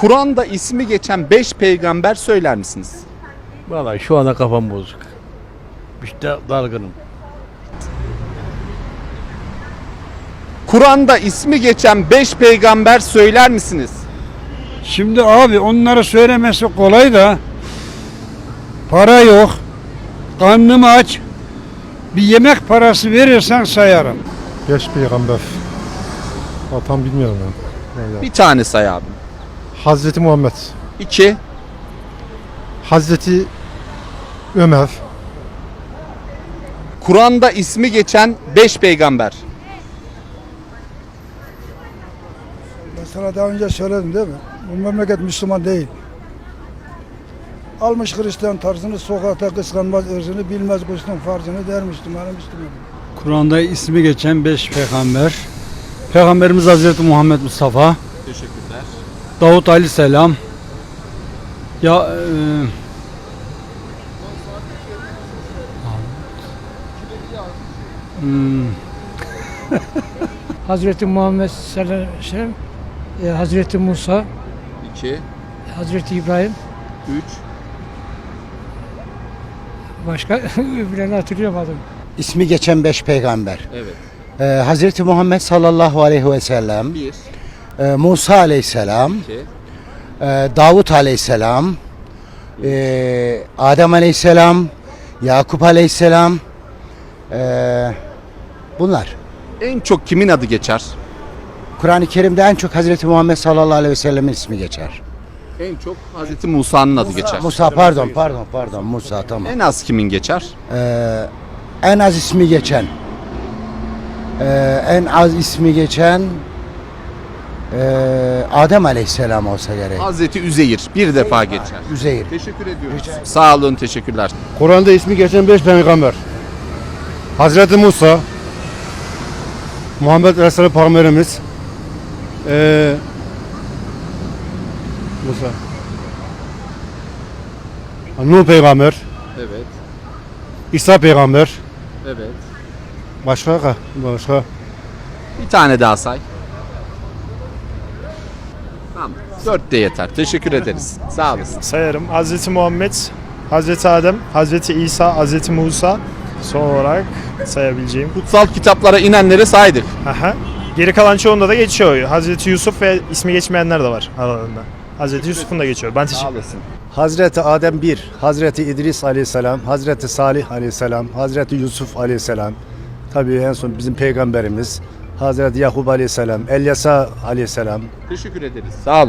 Kur'an'da ismi geçen 5 peygamber söyler misiniz? Vallahi şu anda kafam bozuk. İşte dargınım. Kur'an'da ismi geçen 5 peygamber söyler misiniz? Şimdi abi onları söylemesi kolay da para yok. Karnım aç. Bir yemek parası verirsen sayarım. Beş peygamber. Ha, tam bilmiyorum ben. Bir tane say abi. Hazreti Muhammed, 2, Hazreti Ömer, Kur'an'da ismi geçen 5 peygamber. Ben sana daha önce söyledim değil mi? Bu memleket Müslüman değil. Almış Hristiyan tarzını sokakta kıskanmaz ırzını bilmez guslun farzını der Müslümanı Müslüman. Kur'an'da ismi geçen beş peygamber. Peygamberimiz Hazreti Muhammed Mustafa. Davut Aleyhisselam. Ya e, hmm, Hazreti Muhammed sallallahu aleyhi ve sellem, e, Hazreti Musa, 2, Hazreti İbrahim, 3, başka öbürlerini hatırlayamadım. İsmi geçen beş peygamber. evet. Ee, Hazreti Muhammed sallallahu aleyhi ve sellem, 1, e, Musa aleyhisselam, 2, e, Davut aleyhisselam, e, Adem aleyhisselam, Yakup aleyhisselam, e, bunlar. En çok kimin adı geçer? Kur'an-ı Kerim'de en çok Hazreti Muhammed sallallahu aleyhi ve sellemin ismi geçer. En çok Hazreti Musa'nın adı geçer. Musa pardon pardon pardon Musa tamam. En az kimin geçer? Ee, en az ismi geçen ee, en az ismi geçen ee, Adem aleyhisselam olsa gerek. Hazreti Üzeyir bir defa geçer. Üzeyir. Teşekkür ediyoruz. Sağ olun, teşekkürler. Kur'an'da ismi geçen beş peygamber. Hazreti Musa, Muhammed Aleyhisselam peygamberimiz, ee, Musa, Nuh peygamber, Evet, İsa peygamber, evet. başka başka Bir tane daha say. Tamam. Dört de yeter. Teşekkür ederiz. Sağ olasın. sayarım. Hazreti Muhammed, Hazreti Adem, Hazreti İsa, Hazreti Musa son olarak sayabileceğim. Kutsal kitaplara inenleri saydık. Aha. Geri kalan çoğunda da geçiyor. Hazreti Yusuf ve ismi geçmeyenler de var aralarında. Hazreti Yusuf'un da geçiyor. Ben teşekkür olasın. Hazreti Adem 1, Hazreti İdris aleyhisselam, Hazreti Salih aleyhisselam, Hazreti Yusuf aleyhisselam. Tabii en son bizim peygamberimiz. Hazreti Yakup aleyhisselam, Elyasa aleyhisselam. Teşekkür ederiz. Sağ olun.